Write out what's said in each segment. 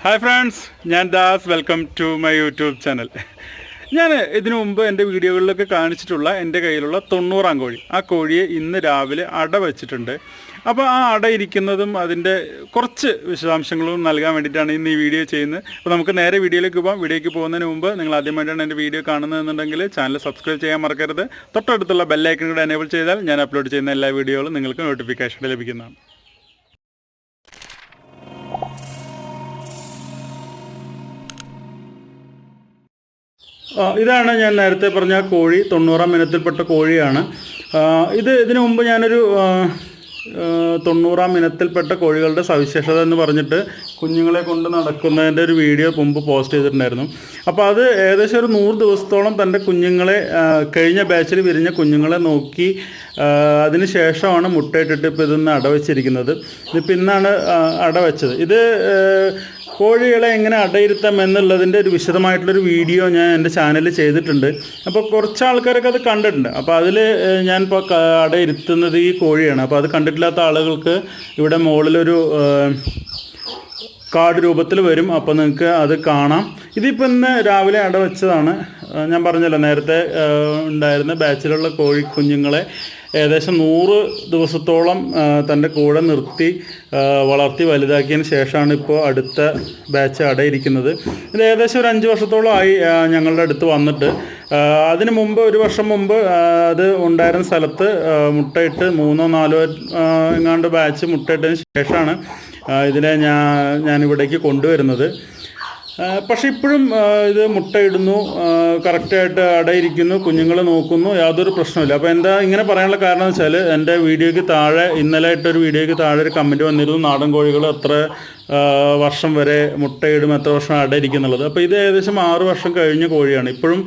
Hi friends ഞാൻ Das. Welcome to my YouTube channel ഞാൻ ഇതിനു മുമ്പ് എന്റെ വീഡിയോകളിലൊക്കെ കാണിച്ചിട്ടുള്ള എന്റെ കയ്യിലുള്ള തൊണ്ണൂറാം കോഴി. ആ കോഴിയെ ഇന്ന് രാവിലെ അട വെച്ചിട്ടുണ്ട്. അപ്പോൾ ആ അട ഇരിക്കുന്നതും അതിന്റെ കുറച്ച് വിശദാംശങ്ങളും നൽകാൻ വേണ്ടിയിട്ടാണ് ഇന്ന് ഈ വീഡിയോ ചെയ്യുന്നത്. അപ്പോൾ നമുക്ക് നേരെ വീഡിയോയിലേക്ക് പോകാം വീഡിയോയ്ക്ക് പോകുന്നതിന് മുമ്പ് നിങ്ങൾ ആദ്യമായിട്ടാണ് എന്റെ വീഡിയോ കാണുന്നതെന്നുണ്ടെങ്കിൽ ചാനൽ സബ്സ്ക്രൈബ് ചെയ്യാൻ മറക്കരുത്. തൊട്ടടുത്തുള്ള ബെല്ലൈക്കൺ കൂടെ എനേബിൾ ചെയ്താൽ ഞാൻ അപ്ലോഡ് ചെയ്യുന്ന എല്ലാ വീഡിയോകളും നിങ്ങൾക്ക് നോട്ടിഫിക്കേഷൻ ലഭിക്കുന്നതാണ്. ഇതാണ് ഞാൻ നേരത്തെ പറഞ്ഞ കോഴി തൊണ്ണൂറാം ഇനത്തിൽപ്പെട്ട കോഴിയാണ്. ഇത് ഇതിനു മുമ്പ് ഞാനൊരു തൊണ്ണൂറാം ഇനത്തിൽപ്പെട്ട കോഴികളുടെ സവിശേഷത എന്ന് പറഞ്ഞിട്ട് കുഞ്ഞുങ്ങളെ കൊണ്ട് നടക്കുന്നതിന്റെ ഒരു വീഡിയോ മുമ്പ് പോസ്റ്റ് ചെയ്തിട്ടുണ്ടായിരുന്നു. അപ്പോൾ അത് ഏകദേശം ഒരു നൂറ് ദിവസത്തോളം തന്റെ കുഞ്ഞുങ്ങളെ കഴിഞ്ഞ ബാച്ചിൽ വിരിഞ്ഞ കുഞ്ഞുങ്ങളെ നോക്കി അതിന് ശേഷമാണ് മുട്ടയിട്ടിട്ട് ഇപ്പോൾ ഇതൊന്ന് അടവച്ചിരിക്കുന്നത്. ഇതിപ്പോൾ ഇന്നാണ് അടവച്ചത്. ഇത് കോഴികളെ എങ്ങനെ അടയിരുത്താം എന്നുള്ളതിന്റെ ഒരു വിശദമായിട്ടുള്ളൊരു വീഡിയോ ഞാൻ എന്റെ ചാനലിൽ ചെയ്തിട്ടുണ്ട്. അപ്പോൾ കുറച്ച് ആൾക്കാരൊക്കെ അത് കണ്ടിട്ടുണ്ട്. അപ്പോൾ അതിൽ ഞാൻ ഇപ്പോൾ അടയിരുത്തുന്നത് ഈ കോഴിയാണ്. അപ്പോൾ അത് കണ്ടിട്ടില്ലാത്ത ആളുകൾക്ക് ഇവിടെ മുകളിലൊരു കാർഡ് രൂപത്തിൽ വരും. അപ്പോൾ നിങ്ങൾക്ക് അത് കാണാം. ഇതിപ്പോൾ ഇന്ന് രാവിലെ അട വെച്ചതാണ് ഞാൻ പറഞ്ഞല്ലോ നേരത്തെ ഉണ്ടായിരുന്ന ബാച്ചിലുള്ള കോഴി കുഞ്ഞുങ്ങളെ ഏകദേശം നൂറ് ദിവസത്തോളം തന്റെ കൂടെ നിർത്തി വളർത്തി വലുതാക്കിയതിന് ശേഷമാണ് ഇപ്പോൾ അടുത്ത ബാച്ച് അടയിരിക്കുന്നത് ഇത് ഏകദേശം ഒരു അഞ്ച് വർഷത്തോളം ആയി ഞങ്ങളുടെ അടുത്ത് വന്നിട്ട്. അതിനു മുമ്പ് ഒരു വർഷം മുമ്പ് അത് ഉണ്ടായിരുന്ന സ്ഥലത്ത് മുട്ടയിട്ട് മൂന്നോ നാലോ എങ്ങാണ്ട് ബാച്ച് മുട്ടയിട്ടതിന് ശേഷമാണ് ഇതിനെ ഞാൻ ഞാനിവിടേക്ക് കൊണ്ടുവരുന്നത്. പക്ഷെ ഇപ്പോഴും ഇത് മുട്ടയിടുന്നു കറക്റ്റായിട്ട് അടയിരിക്കുന്നു കുഞ്ഞുങ്ങളെ നോക്കുന്നു യാതൊരു പ്രശ്നമില്ല അപ്പോൾ എന്താ ഇങ്ങനെ പറയാനുള്ള കാരണം വെച്ചാൽ എന്റെ വീഡിയോയ്ക്ക് താഴെ ഇന്നലെ ഇട്ടൊരു വീഡിയോയ്ക്ക് താഴെ ഒരു കമന്റ് വന്നിരുന്നു നാടൻ കോഴികൾ എത്ര വർഷം വരെ മുട്ടയിടും എത്ര വർഷം അടയിരിക്കുന്നുള്ളത് അപ്പോൾ ഇത് ഏകദേശം ആറ് വർഷം കഴിഞ്ഞ കോഴിയാണ്. ഇപ്പോഴും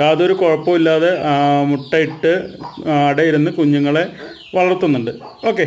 യാതൊരു കുഴപ്പമില്ലാതെ മുട്ടയിട്ട് അടയിരുന്ന് കുഞ്ഞുങ്ങളെ വളർത്തുന്നുണ്ട്. ഓക്കെ.